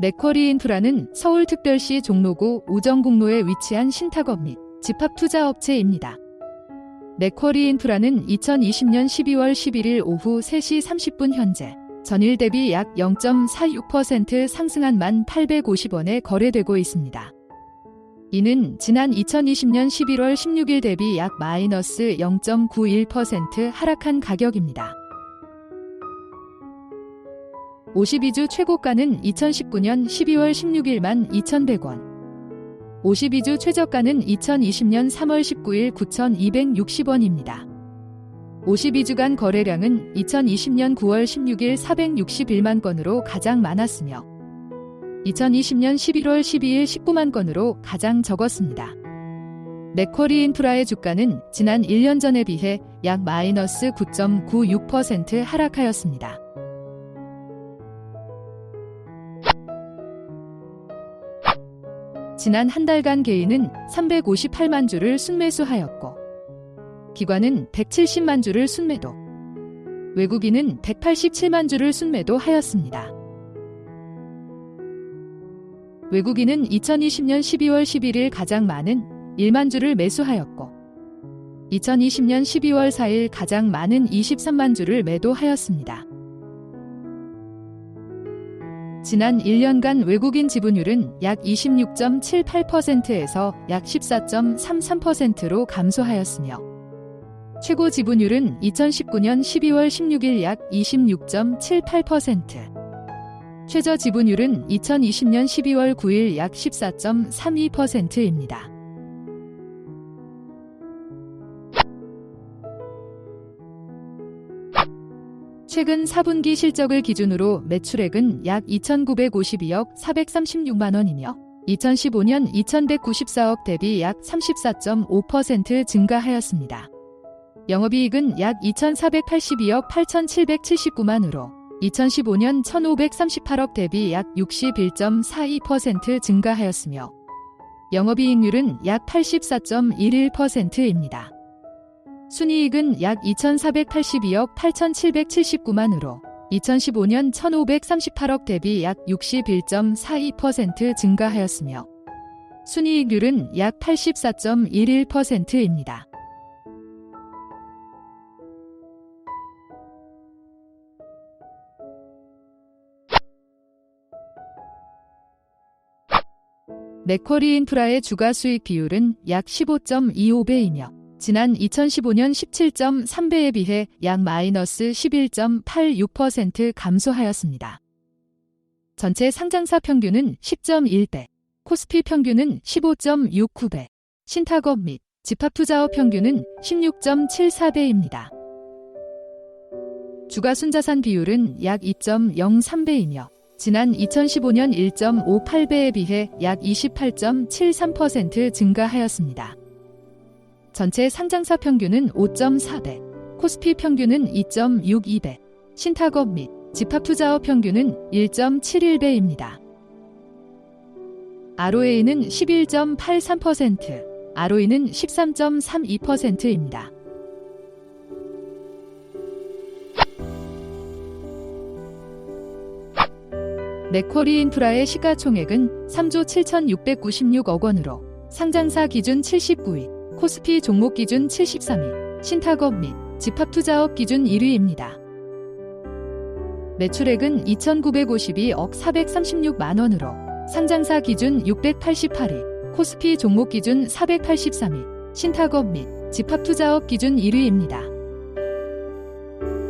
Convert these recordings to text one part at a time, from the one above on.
맥쿼리 인프라는 서울특별시 종로구 우정국로에 위치한 신탁업 및 집합투자업체입니다. 맥쿼리 인프라는 2020년 12월 11일 오후 3시 30분 현재 전일 대비 약 0.46% 상승한 1,850원에 거래되고 있습니다. 이는 지난 2020년 11월 16일 대비 약 마이너스 0.91% 하락한 가격입니다. 52주 최고가는 2019년 12월 16일 만 2,100원. 52주 최저가는 2020년 3월 19일 9,260원입니다. 52주간 거래량은 2020년 9월 16일 461만 건으로 가장 많았으며 2020년 11월 12일 19만 건으로 가장 적었습니다. 맥쿼리 인프라의 주가는 지난 1년 전에 비해 약 마이너스 9.96% 하락하였습니다. 지난 한 달간 개인은 358만 주를 순매수하였고 기관은 170만 주를 순매도 외국인은 187만 주를 순매도 하였습니다. 외국인은 2020년 12월 11일 가장 많은 1만 주를 매수하였고 2020년 12월 4일 가장 많은 23만 주를 매도하였습니다. 지난 1년간 외국인 지분율은 약 26.78%에서 약 14.33%로 감소하였으며 최고 지분율은 2019년 12월 16일 약 26.78%, 최저 지분율은 2020년 12월 9일 약 14.32%입니다. 최근 4분기 실적을 기준으로 매출액은 약 2,952억 436만 원이며 2015년 2,194억 대비 약 34.5% 증가하였습니다. 영업이익은 약 2,482억 8,779만으로 2015년 1,538억 대비 약 61.42% 증가하였으며 영업이익률은 약 84.11%입니다. 순이익은 약 2,482억 8,779만으로 2015년 1,538억 대비 약 61.42% 증가하였으며 순이익률은 약 84.11%입니다. 맥쿼리 인프라의 주가 수익 비율은 약 15.25배이며 지난 2015년 17.3배에 비해 약 마이너스 11.86% 감소하였습니다. 전체 상장사 평균은 10.1배, 코스피 평균은 15.69배, 신탁업 및 집합투자업 평균은 16.74배입니다. 주가 순자산 비율은 약 2.03배이며 지난 2015년 1.58배에 비해 약 28.73% 증가하였습니다. 전체 상장사 평균은 5.4배, 코스피 평균은 2.62배, 신탁업 및 집합투자업 평균은 1.71배입니다. ROA는 11.83%, ROE는 13.32%입니다. 맥쿼리 인프라의 시가총액은 3조 7,696억 원으로 상장사 기준 79위, 코스피 종목 기준 73위, 신탁업 및 집합투자업 기준 1위입니다. 매출액은 2,952억 436만 원으로 상장사 기준 688위, 코스피 종목 기준 483위, 신탁업 및 집합투자업 기준 1위입니다.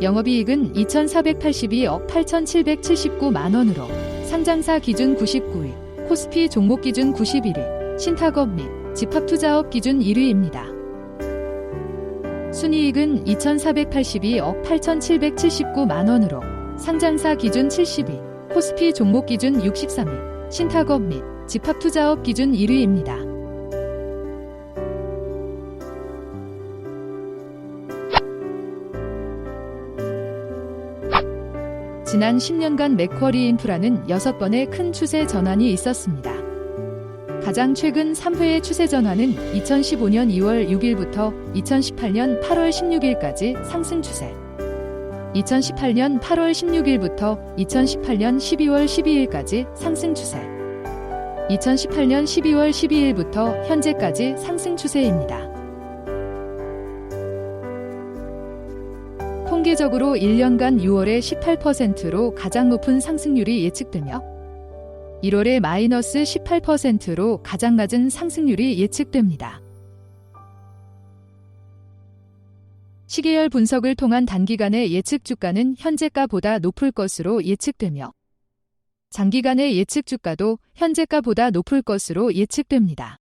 영업이익은 2,482억 8,779만 원으로 상장사 기준 99위, 코스피 종목 기준 91위, 신탁업 및 집합투자업 기준 1위입니다. 순이익은 2,482억 8,779만 원으로 상장사 기준 70위, 코스피 종목 기준 63위, 신탁업 및 집합투자업 기준 1위입니다. 지난 10년간 맥쿼리 인프라는 6번의 큰 추세 전환이 있었습니다. 가장 최근 3회의 추세 전환은 2015년 2월 6일부터 2018년 8월 16일까지 상승 추세. 2018년 8월 16일부터 2018년 12월 12일까지 상승 추세. 2018년 12월 12일부터 현재까지 상승 추세입니다. 통계적으로 1년간 6월에 18%로 가장 높은 상승률이 예측되며 1월에 마이너스 18%로 가장 낮은 상승률이 예측됩니다. 시계열 분석을 통한 단기간의 예측 주가는 현재가보다 높을 것으로 예측되며 장기간의 예측 주가도 현재가보다 높을 것으로 예측됩니다.